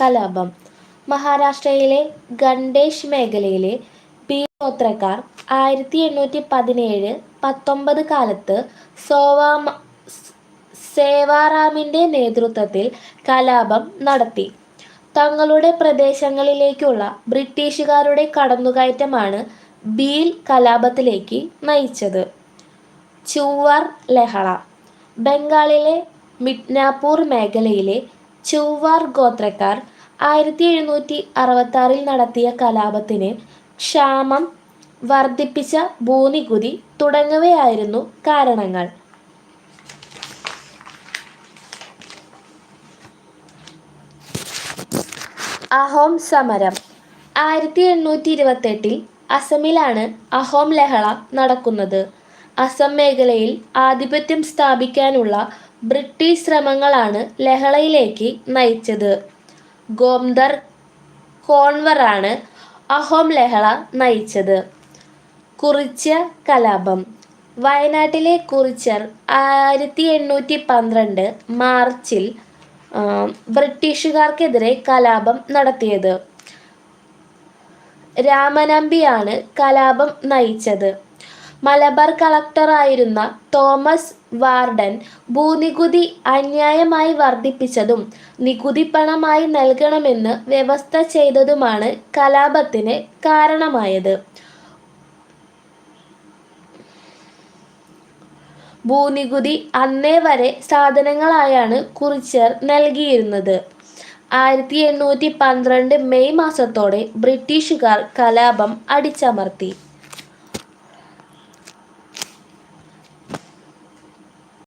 കലാപം. മഹാരാഷ്ട്രയിലെ ഖണ്ഡേഷ് മേഖലയിലെ ഭീമോത്രക്കാർ ആയിരത്തി എണ്ണൂറ്റി പതിനേഴ് പത്തൊമ്പത് കാലത്ത് സോവാമ സേവാറാമിന്റെ നേതൃത്വത്തിൽ കലാപം നടത്തി. തങ്ങളുടെ പ്രദേശങ്ങളിലേക്കുള്ള ബ്രിട്ടീഷുകാരുടെ കടന്നുകയറ്റമാണ് ബീൽ കലാപത്തിലേക്ക് നയിച്ചത്. ചുവർ ലഹള. ബംഗാളിലെ മിഡ്നാപൂർ മേഖലയിലെ ചൂവാർ ഗോത്രക്കാർ ആയിരത്തി എഴുന്നൂറ്റി അറുപത്താറിൽ നടത്തിയ കലാപത്തിന് ക്ഷാമം വർദ്ധിപ്പിച്ച ഭൂനികുതി തുടങ്ങിയവയായിരുന്നു കാരണങ്ങൾ. അഹോം സമരം. ആയിരത്തി എണ്ണൂറ്റി ഇരുപത്തെട്ടിൽ അസമിലാണ് അഹോം ലഹള നടക്കുന്നത്. അസം മേഖലയിൽ ആധിപത്യം സ്ഥാപിക്കാനുള്ള ബ്രിട്ടീഷ് ശ്രമങ്ങളാണ് ലഹളയിലേക്ക് നയിച്ചത്. ഗോംദർ കോൺവറാണ് അഹോം ലഹള നയിച്ചത്. കുറിച്യ കലാപം. വയനാട്ടിലെ കുറിച്യർ ആയിരത്തി എണ്ണൂറ്റി പന്ത്രണ്ട് മാർച്ചിൽ ബ്രിട്ടീഷുകാർക്കെതിരെ കലാപം നടത്തിയത്. രാമനമ്പിയാണ് കലാപം നയിച്ചത്. മലബാർ കളക്ടറായിരുന്ന തോമസ് വാർഡൻ ഭൂനികുതി അന്യായമായി വർദ്ധിപ്പിച്ചതും നികുതി പണമായി നൽകണമെന്ന് വ്യവസ്ഥ ചെയ്തതുമാണ് കലാപത്തിന് കാരണമായത്. ഭൂനികുതി അന്നേ വരെ സാധനങ്ങളായാണ് കുറിച്യർ നൽകിയിരുന്നത്. ആയിരത്തി എണ്ണൂറ്റി പന്ത്രണ്ട് മെയ് മാസത്തോടെ ബ്രിട്ടീഷുകാർ കലാപം അടിച്ചമർത്തി.